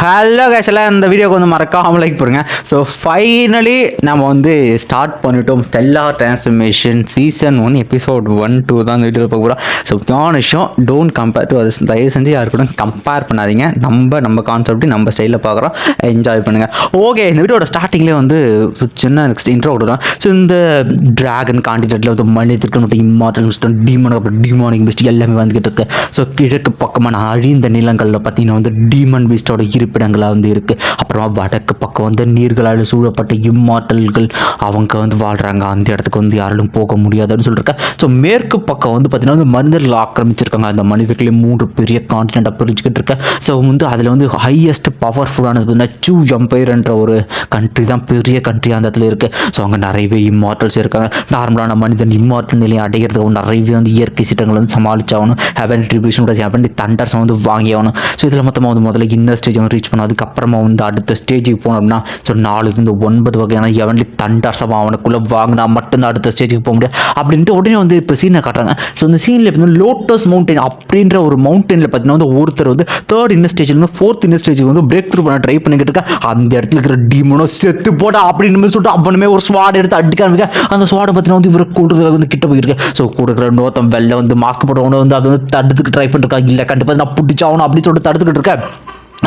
Hello case இந்த வீடியோக்கு வந்து மறக்காம லைக் பண்ணுங்கள் ஸோ ஃபைனலி நம்ம வந்து ஸ்டார்ட் பண்ணிட்டோம். Stellar transformation season one episode one two தான் இந்த வீடியோ பார்க்க போகிறோம் ஸோ முக்கியமான விஷயம் டோன்ட் கம்பேர் டு அது தயவு செஞ்சு யாரு கூட கம்பேர் பண்ணாதீங்க. நம்ம நம்ம கான்செப்ட் நம்ம ஸ்டைலில் பார்க்குறோம். என்ஜாய் பண்ணுங்கள் ஓகே இந்த வீடியோட ஸ்டார்டிங்லேயே வந்து சின்ன நெக்ஸ்ட் இன்ட்ரோ கொடுக்குறோம் ஸோ இந்த ட்ராகன் காண்டினெட்டில் வந்து மனிதர்கள் மட்டும் இம்மார்டல் டீமன் அப்புறம் டீமானிக் பிஸ்ட் எல்லாமே வந்துகிட்டு இருக்கு. ஸோ கிழக்கு பக்கமான அழிந்த நிலங்களில் பார்த்தீங்கன்னா வந்து டீமன் பீஸ்டோட இருப்பிடங்களாக வந்து இருக்குது அப்புறமா வடக்கு பக்கம் வந்து நீர்களால் சூழப்பட்ட இம்மாட்டல்கள் அவங்க வந்து வாழ்கிறாங்க அந்த இடத்துக்கு வந்து யாராலும் போக முடியாதுன்னு சொல்லியிருக்கேன் ஸோ மேற்கு பக்கம் வந்து பார்த்திங்கன்னா வந்து மனிதர்கள் ஆக்கிரமிச்சிருக்காங்க. அந்த மனிதர்களே மூன்று பெரிய காண்டினெண்ட்டாக பிரிஞ்சுக்கிட்டு இருக்கேன் ஸோ வந்து அதில் வந்து ஹையஸ்ட் பவர்ஃபுல்லானது பார்த்தீங்கன்னா சூ எம்பையர்ன்ற ஒரு கண்ட்ரி தான். பெரிய கண்ட்ரி அந்த இடத்துல இருக்குது ஸோ அங்கே நிறையவே இம்மார்டல்ஸ் இருக்காங்க. நார்மலான மனிதன் இம்மார்டல் நிலையை அடைகிறதுக்கு நிறையவே வந்து இயற்கை சீட்டங்களை வந்து சமாளிச்சாகணும் ஹெவன் ட்ரிபியூஷன் ஹெவன் தண்டர்ஸ் வந்து வாங்கி ஆகணும். ஸோ இதில் மொத்தமாக வந்து முதல்ல இன்னர் ஸ்டேஜ் ரீச் பண்ணும். அதுக்கப்புறமா வந்து அடுத்த ஸ்டேஜுக்கு போனோம் அப்படின்னா ஸோ நாலு இந்த ஒன்பது வகையான எவன்லி தண்டாசமாக அவனுக்குள்ளே வாங்கினா மட்டும்தான் அடுத்த ஸ்டேஜுக்கு போக முடியாது அப்படின்ட்டு உடனே வந்து இப்போ சீனை காட்டுறாங்க. ஸோ இந்த சீனில் பார்த்தீங்கன்னா லோட்டஸ் மவுண்டைன் அப்படின்ற ஒரு மவுண்டனில் பார்த்தீங்கன்னா வந்து ஒருத்தர் வந்து தேர்ட் இன்னர் ஸ்டேஜ்லேருந்து ஃபோர்த் இன்னர் ஸ்டேஜுக்கு வந்து பிரேக் த்ரூ பண்ண ட்ரை பண்ணிக்கிட்டு இருக்கா. அந்த இடத்துல இருக்கிற டீமனோ செத்து போட்டா அப்படின்னு சொல்லிட்டு அவனுமே ஒரு ஸ்வாட் எடுத்து அடிக்க ஆரம்பிக்க. அந்த ஸ்வாடை பார்த்தீங்கன்னா வந்து இவரை கூடுதல் வந்து கிட்ட போயிருக்கு. ஸோ கொடுக்குற நோத்தம் வெள்ளை வந்து மாஸ்க் போட்டவன வந்து அதை வந்து தடுத்துக்கு ட்ரை பண்ணிருக்கா இல்லை கண்டிப்பாக நான் பிடிச்சாகணும் அப்படின்னு சொல்லிட்டு தடுத்துக்கிட்டு இருக்கேன்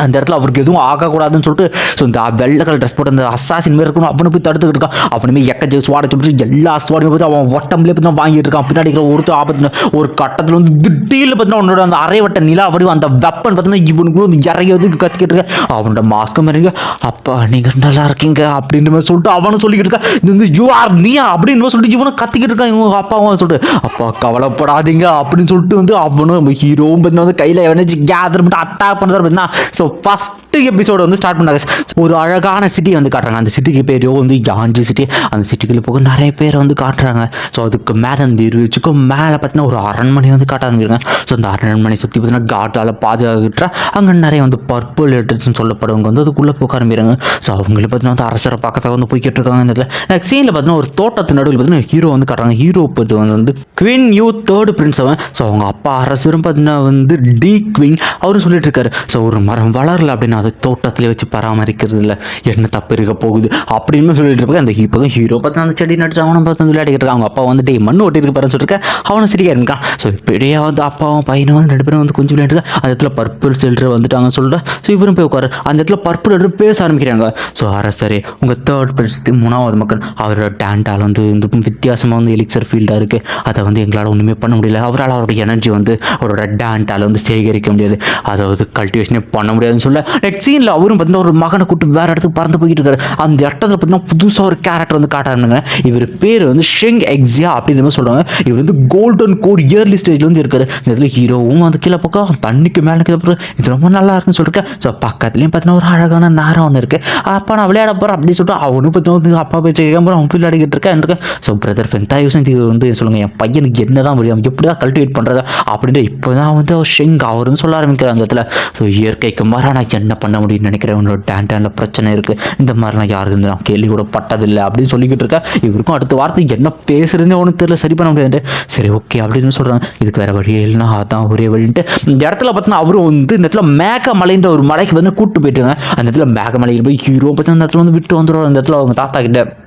அந்த இடத்துல அவருக்கு எதுவும் ஆகக்கூடாதுன்னு சொல்லிட்டு ஸோ இந்த வெள்ளை கலர் ட்ரெஸ் போட்டு அந்த அசாசின் மாதிரி இருக்கணும் அவனை போய் தடுத்துக்கிட்டு இருக்கான். அவனுமே எக்கச்ச சுவாட சொல்லிட்டு எல்லா ஸ்வாடையும் பார்த்து அவன் ஒட்டம்லேயே பார்த்து வாங்கிட்டு இருக்கான். பின்னாடி இருக்கிற ஒருத்தர் ஆபத்துல ஒரு கட்டத்தில் வந்து திடீர்னு பார்த்தீங்கன்னா அவனோட அந்த அரைவட்ட நிலா வடிவம் அந்த வெப்பன் பார்த்தீங்கன்னா இவனுக்குள்ள வந்து இறங்கி வந்து கத்திக்கிட்டு இருக்கேன். அவனோட மாஸ்க்கும் மாதிரி அப்பா நீங்கள் நல்லா இருக்கீங்க அப்படின்ற மாதிரி சொல்லிட்டு அவனும் சொல்லிக்கிட்டு இருக்கான். இது வந்து யூ ஆர் நீயா அப்படின்னு மாதிரி சொல்லிட்டு இவனும் கத்திக்கிட்டு இருக்கான் இவங்க அப்பாவும் சொல்லிட்டு. அப்பா கவலைப்படாதீங்க அப்படின்னு சொல்லிட்டு வந்து அவனும் ஹீரோவும் பார்த்தீங்கன்னா வந்து கையில் எவனேஜ் கேதர் பண்ணிட்டு அட்டாக் பண்ணுறது பார்த்தீங்கன்னா ஸோ ஸோ ஃபஸ்ட்டு எபிசோடு வந்து ஸ்டார்ட் பண்ணாங்க. ஒரு அழகான சிட்டி வந்து காட்டுறாங்க. அந்த சிட்டிக்கு பேரோ வந்து யாஞ்சி சிட்டி அந்த சிட்டிக்குள்ள போக நிறைய பேர் வந்து காட்டுறாங்க. ஸோ அதுக்கு மேலே அந்த இருவச்சுக்கும் மேலே பார்த்தீங்கன்னா ஒரு அரண்மனை வந்து காட்ட ஆரம்பிக்கிறாங்க. ஸோ அந்த அரண்மனை சுற்றி பார்த்தீங்கன்னா காட்டால் பாதுகாக்கிட்டா அங்கே நிறைய வந்து பர்பிள் லெட்டர்ஸ்னு சொல்லப்படுறவங்க வந்து அதுக்குள்ளே போக ஆரம்பிக்கிறாங்க. ஸோ அவங்கள பார்த்தீங்கன்னா வந்து அரசரை பக்கத்தில் வந்து போய்கிட்டு இருக்காங்க இந்த இடத்துல. நெக்ஸ்ட் சீனில் பார்த்தீங்கன்னா ஒரு தோட்டத்து நடுவில் பார்த்தீங்கன்னா ஹீரோ வந்து காட்டுறாங்க. ஹீரோ இப்போ வந்து குவின் யூ தேர்டு பிரின்ஸ் அவன். ஸோ அவங்க அப்பா அரசரும் பார்த்தீங்கன்னா வந்து டி குவின் அவரும் சொல்லிட்டு இருக்காரு. ஸோ ஒரு மரம் வளரல அப்படின்னா அதை தோட்டத்தில் வச்சு பராமரிக்கிறது இல்லை என்ன தப்பு இருக்க போகுது அப்படின்னு சொல்லிட்டு இருப்பாங்க அந்த இப்போ ஹீரோ பார்த்து அந்த செடி நட்டு அவனும் பார்த்து விளையாடிக்கிட்டு இருக்கான். அவங்க அப்பா வந்து டே மண்ணு ஒட்டி பாருன்னு சொல்லிட்டு அவனும் சரியா இருக்கான் ஸோ இப்படியே வந்து அப்பாவும் பையனும் வந்து ரெண்டு பேரும் வந்து கொஞ்சம் விளையாட்டு அந்த இடத்துல பர்பிள் சில்ட்ரு வந்துட்டாங்க சொல்லிட்டு ஸோ இவரும் போய் உட்காரு. அந்த இடத்துல பர்பிள் எடுத்து பேச ஆரம்பிக்கிறாங்க. ஸோ அரசரே உங்கள் தேர்ட் பிரின்ஸ் மூணாவது மக்கள் அவரோட டேண்டால் வந்து இந்த வித்தியாசமாக வந்து எலிக்சர் ஃபீல்டாக இருக்குது அதை வந்து எங்களால் ஒன்றுமே பண்ண முடியல. அவரால் அவரோட எனர்ஜி வந்து அவரோட டேண்டால் வந்து சேகரிக்க முடியாது. அதாவது கல்டிவேஷனே பண்ண முடியாதுன்னு சொல்ல நெக்ஸ்ட் சீனில் அவரும் பார்த்தீங்கன்னா ஒரு மகனை கூட்டு வேறு இடத்துக்கு பறந்து போயிட்டு இருக்காரு. அந்த இடத்துல பார்த்தீங்கன்னா புதுசாக ஒரு கேரக்டர் வந்து காட்டாருங்க இவர் பேர் வந்து ஷெங் எக்ஸியா அப்படின்ற மாதிரி சொல்கிறாங்க இவர் வந்து கோல்டன் கோர் இயர்லி ஸ்டேஜில் வந்து இருக்காரு. இந்த இடத்துல ஹீரோவும் வந்து கீழே பக்கம் தண்ணிக்கு மேலே கீழே பக்கம். இது ரொம்ப நல்லா இருக்குன்னு சொல்லிட்டு ஸோ பக்கத்துலேயும் பார்த்தீங்கன்னா ஒரு அழகான நேரம் ஒன்று இருக்குது அப்போ நான் விளையாட போகிறேன் அப்படின்னு சொல்லிட்டு அவனும் பார்த்தீங்கன்னா அப்பா பேச்சு கேட்க போகிறேன் அவன் விளையாடிக்கிட்டு இருக்கேன் இருக்கேன். ஸோ பிரதர் ஃபென்தா யூசன் இது வந்து சொல்லுங்கள் என் பையனுக்கு என்ன தான் முடியும் எப்படி தான் கல்டிவேட் பண்ணுறது அப்படின்ற இப்போ தான் வந்து அவர் ஷெங் அவர் சொல்ல ஆரம்பிக்கிறார் அந்த இடத்துல. ஸோ இயற்கைக்கு மாதிரி நான் என்ன பண்ண முடியும்னு நினைக்கிறேன். உன்னோட டேன் பிரச்சனை இருக்குது இந்த மாதிரிலாம் யாருக்கு நான் கேள்வி கூட பட்டதில்லை அப்படின்னு சொல்லிக்கிட்டு இருக்கேன் இவருக்கும் அடுத்த வார்த்தை என்ன பேசுறதுன்னு ஒன்றும் தெரியல சரி பண்ண முடியாது சரி ஓகே அப்படின்னு சொல்கிறாங்க இதுக்கு வேறு வழியே இல்லைன்னா அதான் ஒரே வழின்ட்டு. இந்த இடத்துல பார்த்தீங்கன்னா அவரும் வந்து இந்த இடத்துல மேகமலைன்ற ஒரு மலைக்கு வந்து கூப்பிட்டு போயிட்டுருங்க அந்த இடத்துல மலையில் போய் ஹீரோ பார்த்தீங்கன்னா அந்த இடத்துல வந்து விட்டு வந்துடுவார் அந்த இடத்துல அவங்க தாத்தா கிட்ட.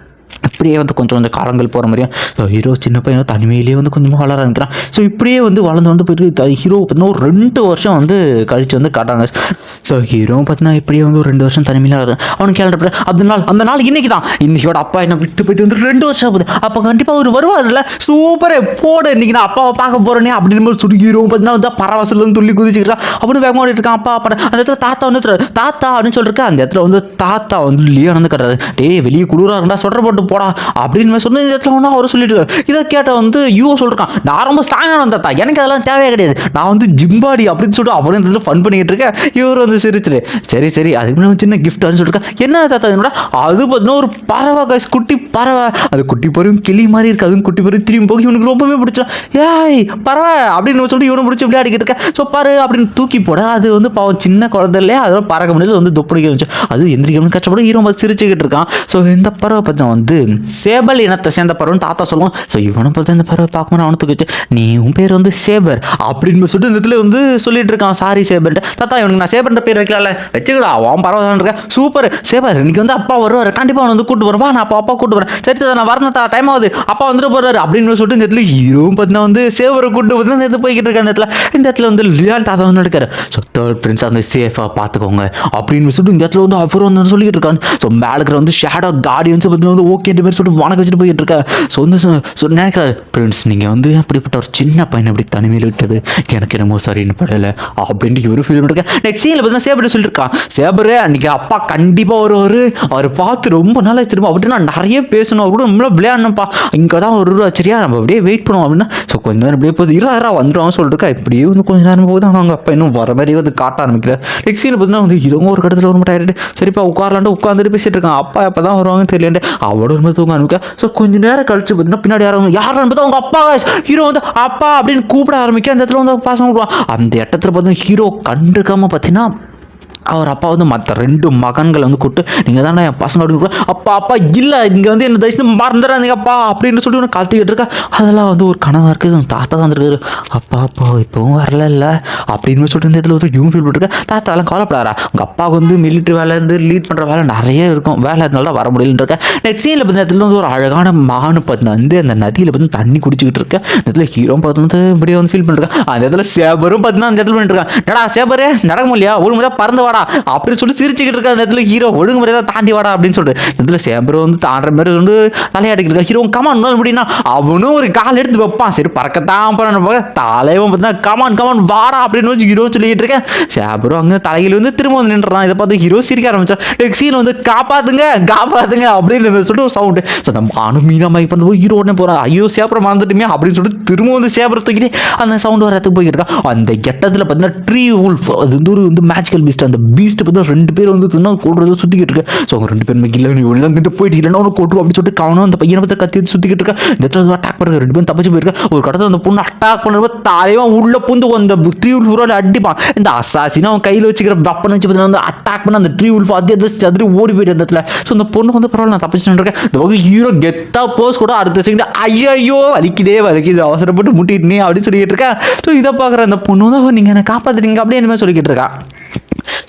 இப்படியே வந்து கொஞ்சம் கொஞ்சம் காலங்கள் போகிற மாதிரியும் ஸோ ஹீரோ சின்ன பையன் தனிமையிலேயே வந்து கொஞ்சமாக வளர ஆரம்பிக்கிறான். ஸோ இப்படியே வந்து வளர்ந்து வந்து போயிட்டு ஹீரோ பார்த்தீங்கன்னா ஒரு ரெண்டு வருஷம் வந்து கழிச்சு வந்து காட்டாங்க ஸோ ஹீரோ பார்த்தீங்கன்னா இப்படியே வந்து ஒரு ரெண்டு வருஷம் தனிமையில் வரும் அவனுக்கு கேள்வி அந்த நாள் அந்த நாள் இன்னைக்கு தான். இன்னைக்கோட அப்பா என்ன விட்டு போயிட்டு வந்து ரெண்டு வருஷம் ஆகுது. அப்போ கண்டிப்பாக அவர் வருவார்ல சூப்பரே போடு இன்னைக்கு நான் அப்பாவை பார்க்க போகிறேனே அப்படின்னு போது சுடு ஹீரோ பார்த்தீங்கன்னா வந்து பரவசல் வந்து துள்ளி குதிச்சுக்கிறான் அப்படின்னு வேகமாக இருக்கான். அப்பா அப்பா அந்த இடத்துல தாத்தா வந்து தாத்தா அப்படின்னு சொல்லிருக்கா அந்த இடத்துல வந்து தாத்தா வந்து லியோ வந்து கட்டுறாரு. டேய் வெளியே குளிராக இருந்தால் சொல்கிற போட்டு போடா அப்படின்னு சொன்ன இந்த இடத்துல அவர் சொல்லிட்டு இதை கேட்ட வந்து யூஓ சொல்லிருக்கான் நான் ரொம்ப ஸ்ட்ராங்கான வந்தாத்தா எனக்கு அதெல்லாம் தேவையே கிடையாது. நான் வந்து ஜிம்பாடி அப்படின்னு சொல்லிட்டு அவரும் இந்த ஃபன் பண்ணிக்கிட்டு இருக்கேன் இவர் வந்து சிரிச்சிரு சரி சரி அதுக்கு முன்னாடி சின்ன கிஃப்ட் சொல்லிருக்கேன். என்ன தாத்தா என்னோட அது பார்த்தீங்கன்னா ஒரு பறவை guys, குட்டி பறவை. அது குட்டி பறவையும் கிளி மாதிரி இருக்கு அதுவும் குட்டி பறவை திரும்பி போய் இவனுக்கு ரொம்பவே பிடிச்சோம் ஏய் பறவை அப்படின்னு சொல்லிட்டு இவனை பிடிச்சி விளையாடிக்கிட்டு இருக்கேன் ஸோ பாரு அப்படின்னு தூக்கி போட அது வந்து பாவம் சின்ன குழந்தையிலே அதோட பறக்க முடியல வந்து தொப்படிக்க வந்துச்சு அது எந்திரிக்கணும்னு கஷ்டப்பட்டு ஹீரோ பார்த்து சிரிச்சுக்கிட்டு இருக்கான். ஸோ இந்த பறவை பார்த்தா வந்து சேபல் இனத்தை சேர்ந்த பறவைன்னு தாத்தா சொல்லுவோம் ஸோ இவனை பார்த்து இந்த பறவை பார்க்கும்போது அவனை தூக்கிச்சு நீ உன் பேர் வந்து சேபர் அப்படின்னு சொல்லிட்டு இந்த இடத்துல வந்து சொல்லிட்டு இருக்கான். சாரி சேபர்ன்ட்டு தாத்தா இவனுக்கு நான் சேபர்ன்ற பேர் வைக்கல வச்சுக்கடா அவன் பரவாயில்ல இருக்கேன். சூப்பர் சேபர் இன்னைக்கு வந்து அப்பா வருவார். கண்டிப்பாக அவன் வந்து கூட்டு வருவா நான் அப்பா அப்பா கூட்டு வரேன் சரி தாத்தா நான் வரணும் தா டைம் ஆகுது. அப்பா வந்துட்டு போறாரு. அப்படின்னு சொல்லிட்டு இந்த இடத்துல ஹீரோவும் பார்த்தீங்கன்னா வந்து சேவரை கூட்டு வந்து இந்த இடத்துல போய்கிட்டு இருக்க இந்த இடத்துல. இந்த இடத்துல வந்து லியான் தாத்தா வந்து இருக்காரு. ஸோ தேர்ட் பிரின்ஸ் அந்த சேஃபாக பார்த்துக்கோங்க. அப்படின்னு சொல்லிட்டு இந்த இடத்துல வந்து அவர் வந்து சொல்லிட்டு இருக்காங்க ஸோ மேலே இருக்கிற வந்து ஷேடோ கார்டியன்ஸ் பார்த்தீங்கன்னா வந்து கேட்டு பேர் சொல்லிட்டு வணக்கம் வச்சுட்டு போயிட்டு இருக்கா. ஸோ வந்து நினைக்கிறாரு ஃப்ரெண்ட்ஸ் நீங்கள் வந்து அப்படிப்பட்ட ஒரு சின்ன பையனை அப்படி தனிமையில் விட்டது. எனக்கு என்னமோ சரின்னு படலை. அப்படின்ட்டு இவரும் ஃபீல் பண்ணிருக்கேன் நெக்ஸ்ட் சீனில் பார்த்தா சேபர் சொல்லியிருக்கான் சேபரு அன்னைக்கு அப்பா கண்டிப்பாக வருவார். அவர் பார்த்து ரொம்ப நாள் திரும்ப அவர்கிட்ட நான் நிறைய பேசணும். அவர் கூட நம்மள விளையாடணும்ப்பா. இங்கே தான் ஒரு ரூபா சரியா? நம்ம அப்படியே வெயிட் பண்ணுவோம் அப்படின்னா. ஸோ கொஞ்ச நேரம் அப்படியே போகுது. இரா இரா வந்துடும் இப்படியே வந்து கொஞ்ச நேரம் போகுது. ஆனால் அவங்க அப்பா இன்னும் வர மாதிரி வந்து காட்ட ஆரம்பிக்கல. நெக்ஸ்ட் சீனில் பார்த்தீங்கன்னா வந்து இவங்க ஒரு கடத்தில் ஒரு டயர்டு சரிப்பா உட்காரலான்ட்டு உட்காந்துட்டு பேசிட்டு இருக்கான். அப்பா எப்போ தான் வருவாங்கன்னு தெரியல உடனே தூங்க ஆரம்பிக்க ஸோ கொஞ்ச நேரம் கழிச்சு பார்த்தீங்கன்னா பின்னாடி யாரும் யாரும் பார்த்தா அவங்க அப்பா ஹீரோ வந்து அப்பா அப்படின்னு கூப்பிட ஆரம்பிக்க அந்த இடத்துல வந்து பாசம் கூப்பிடுவான் அந்த இடத்துல பார்த்தீங்கன்னா ஹீரோ கண்டுக்காமல் பார்த்தீங்கன்னா அவர் அப்பா வந்து மற்ற ரெண்டு மகன்களை வந்து கூப்பிட்டு நீங்கள் தானே என் பசங்க அப்படின்னு அப்பா அப்பா இல்லை இங்கே வந்து என்ன தயவுசெய்து மறந்துடாதீங்க அப்பா அப்படின்னு சொல்லி ஒன்று கத்திக்கிட்டு இருக்கா. அதெல்லாம் வந்து ஒரு கனவாக இருக்குது தாத்தா தான் இருக்காரு அப்பா அப்பா இப்போவும் வரல இல்லை அப்படின்னு சொல்லிட்டு இந்த இடத்துல வந்து யூம் ஃபீல் பண்ணிருக்கேன் தாத்தா எல்லாம் கவலைப்படாரா உங்கள் அப்பாவுக்கு வந்து மிலிட்ரி வேலை லீட் பண்ணுற வேலை நிறைய இருக்கும். வேலை அதனால வர முடியலன்னு இருக்கேன். நெக்ஸ்ட் சீனில் பார்த்து இடத்துல வந்து ஒரு அழகான மானு பார்த்து வந்து அந்த நதியில் பார்த்து தண்ணி குடிச்சிக்கிட்டு இருக்கேன் இந்த இடத்துல ஹீரோ பார்த்து வந்து இப்படியே வந்து ஃபீல் பண்ணிருக்கேன் அந்த இடத்துல சேபரும் பார்த்தீங்கன்னா அந்த இடத்துல பண்ணிட்டு இருக்கான் நடா சேபரே? நடக்க முடியா ஒரு முறை பறந்து வாடா அப்படின்னு சொல்லி சிரிச்சுக்கிட்டு இருக்க அந்த இடத்துல ஹீரோ ஒழுங்கு முறையாக தாண்டி வாடா அப்படின்னு சொல்லிட்டு இதில் இடத்துல வந்து தாண்டுற மாதிரி வந்து தலையாடிக்கிட்டு இருக்கா ஹீரோ கமான் அப்படின்னா அவனும் ஒரு கால் எடுத்து வைப்பான். சரி பறக்கத்தான் போறான்னு போக தலைவன் பார்த்தீங்கன்னா கமான் கமான் வாடா அப்படின்னு வச்சு ஹீரோ சொல்லிட்டு இருக்கேன். சேம்பரும் அங்கே தலையில் வந்து திரும்ப வந்து நின்றுறான். இதை பார்த்து ஹீரோ சிரிக்க ஆரம்பிச்சா நெக்ஸ்ட் சீன் வந்து காப்பாத்துங்க காப்பாத்துங்க அப்படின்னு சொல்லிட்டு ஒரு சவுண்டு ஸோ அந்த மானு மீனா மைக் பண்ணி போய் ஹீரோ உடனே போகிறான் ஐயோ சேப்பரம் மறந்துட்டுமே அப்படின்னு சொல்லிட்டு திரும்ப வந்து சேப்பரை தூக்கிட்டு அந்த சவுண்டு வரத்துக்கு இடத்துக்கு போய்கிட்டு இருக்கான். அந்த கெட்டத்தில் பார்த்தீங்கன்னா ட்ரீ உல்ஃப் அது வந்து ஒரு வந்து மேஜிக்கல் பீஸ்ட் அந்த பீஸ்ட்டை பார்த்தீங்கன்னா ரெண்டு பேர் வந்து கொடுறத கூடுறது சுற்றிக்கிட்டு இருக்கு ஸோ அவங்க ரெண்டு பேருமே இல்லை நீ ஒன்று இருந்து போயிட்டு இல்லைன்னா ஒன்று கொட்டுரும் அப்படின்னு சொல்லிட்டு கவனம் அந்த பையனை பார்த்து கத்தி சுற்றிக்கிட்டு இருக்கா. இடத்துல அட்டாக் பண்ணுற ரெண்டு பேரும் தப்பிச்சு போயிருக்கா. ஒரு கடத்தில் அந்த பொண்ணு அட்டாக் பண்ணுறப்ப தலைவன் உள்ள புந்து அந்த ட்ரீ உல்ஃபுரால் உரோட அடிப்பான். இந்த அசாசினா அவன் கையில் வச்சுக்கிற வெப்பன் வச்சு பார்த்தீங்கன்னா வந்து அட்டாக் பண்ண அந்த ட்ரீ உல்ஃப் அதே எது சதுரி ஓடி போயிட்டு அந்த இடத்துல. ஸோ அந்த பொண்ணு வந்து பரவாயில்ல நான் தப்பிச்சுட்டு இருக்கேன் இந்த வகை ஹீரோ கெத்தா போஸ் கூட அடுத்த செகண்ட் ஐயோ வலிக்குதே வலிக்குது அவசரப்பட்டு முட்டிட்டு அப்படின்னு சொல்லிட்டு இருக்கேன் ஸோ இதை பார்க்குற அந்த பொண்ணு தான் நீங்கள் என்னை காப்பாற்றுறீங்க அப்படியே என்ன சொல்லிக்கிட்டு இருக்கா.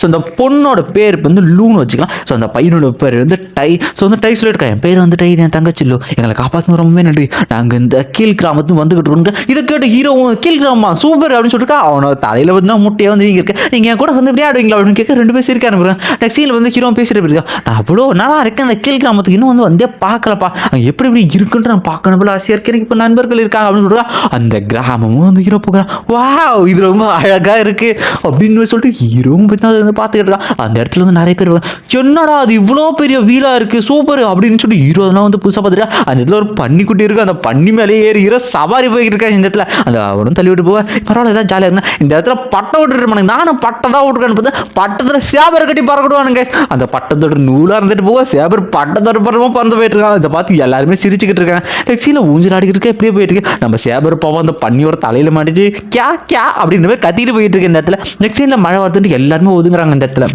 ஸோ அந்த பொண்ணோட பேர் வந்து லூன்னு வச்சுக்கலாம். ஸோ அந்த பையனோட பேர் வந்து டை. ஸோ வந்து டை சொல்லிட்டு என் பேர் வந்து டை இது என் தங்கச்சி லூ. எங்களை காப்பாற்றணும் ரொம்பவே நன்றி. நாங்கள் இந்த கீழ் கிராமத்து வந்துகிட்டு இருக்கோம். இதை கேட்டு ஹீரோ கீழ் கிராமமா சூப்பர் அப்படின்னு சொல்லிட்டு அவனோட தலையில் வந்து முட்டையாக வந்து நீங்கள் இருக்க நீங்கள் என் கூட வந்து விளையாடுவீங்களா அப்படின்னு கேட்க ரெண்டு பேர் சிரிக்க ஆரம்பிக்கிறேன் நெக்ஸ்ட் சீனில் வந்து ஹீரோ பேசிட்டு போயிருக்கா நான் அவ்வளோ நல்லா இருக்கேன் அந்த கீழ் கிராமத்துக்கு. இன்னும் வந்து வந்தே பார்க்கலப்பா. அங்கே எப்படி இப்படி இருக்குன்ட்டு நான் பார்க்கணும் போல ஆசையாக இருக்கு எனக்கு இப்போ நண்பர்கள் இருக்காங்க அப்படின்னு சொல்லிட்டு அந்த கிராமமும் வந்து ஹீரோ போகிறான் வா இது ரொம்ப அழகாக இருக்குது அப்படின்னு சொல்லிட்டு ஹீரோவும் பார்த்தீங்கன்னா வந்து பார்த்துக்கிட்டு இருக்கான் அந்த இடத்துல வந்து நிறைய பேர் வருவாங்க. என்னடா அது இவ்வளோ பெரிய வீலாக இருக்கு சூப்பர் அப்படின்னு சொல்லி ஹீரோ வந்து புதுசாக பார்த்துட்டா. அந்த இடத்துல ஒரு பன்னிக்குட்டி இருக்கும் அந்த பன்னி மேலே ஏறி ஹீரோ சவாரி போய்கிட்டு இருக்கா இந்த இடத்துல. அந்த அவனும் தள்ளி விட்டு போவா. பரவாயில்ல எல்லாம் ஜாலியாக இருந்தா இந்த இடத்துல பட்டம் விட்டுட்டு நானும் பட்டம் தான் விட்டுருக்கேன்னு பார்த்தா பட்டத்தில் சேபர் கட்டி பறக்கிடுவானுங்க. அந்த பட்டத்தோட நூலாக இருந்துட்டு போக சேபர் பட்டத்தோட பறமா பறந்து போயிட்டு இருக்கான். இதை பார்த்து எல்லாருமே சிரிச்சுக்கிட்டு இருக்காங்க. டெக்ஸியில் ஊஞ்சல் ஆடிக்கிட்டு இருக்க? இப்படியே போயிட்டு இருக்கு. நம்ம சேபர் பாவம் அந்த பன்னியோட தலையில் மாட்டிச்சு கே கே அப்படின்ற மாதிரி கத்திட்டு போயிட்டு இருக்கு இந்த இடத்துல. நெக்ஸ்ட் சீனில் மழை வருதுன்ட்டு எல்லாருமே ஒதுங்குறாங்க இந்த இடத்துல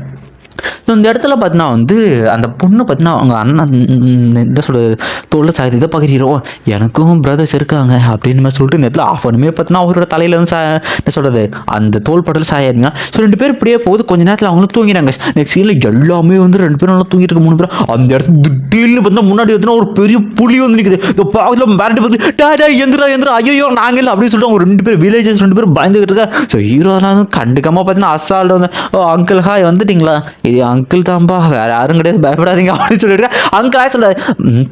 ஸோ இந்த இடத்துல பார்த்தீங்கன்னா வந்து அந்த பொண்ணு பார்த்தீங்கன்னா அவங்க அண்ணன் என்ன சொல்கிறது தோளில் சாயுது இதை பார்க்குறீரோ எனக்கும் பிரதர்ஸ் இருக்காங்க அப்படின்னு மாதிரி சொல்லிட்டு இந்த இடத்துல ஆஃப் பண்ணுமே பார்த்தீங்கன்னா அவரோட தலையில் வந்து சா என்ன சொல்கிறது அந்த தோல் படல் சாயிருங்க ஸோ ரெண்டு பேர் இப்படியே போகுது. கொஞ்ச நேரத்தில் அவங்களும் தூங்கினாங்க நெக்ஸ்ட் சீனில் எல்லாமே வந்து ரெண்டு பேரும் நல்லா தூங்கிட்டு இருக்க மூணு பேரும். அந்த இடத்துல திடீர்னு பார்த்தீங்கன்னா முன்னாடி பார்த்தீங்கன்னா ஒரு பெரிய புலி வந்து நிற்குது இந்த பாகத்தில் வேறு பார்த்து டேடா எந்திரா எந்திரா ஐயோ நாங்கள் இல்லை அப்படின்னு சொல்லிட்டு அவங்க ரெண்டு பேர் வில்லேஜஸ் ரெண்டு பேரும் பயந்துகிட்டு இருக்கா ஸோ ஹீரோலாம் கண்டுக்காமல் பார்த்தீங்கன்னா அசால்ட் வந்து ஓ அங்கிள் ஹாய் வந்துட்டீங்களா? இது அங்கிள் தான்பா. வேற யாரும் கிடையாது. பயப்படாதீங்க அப்படின்னு சொல்லிட்டு அங்கிள் ஆய் சொல்ல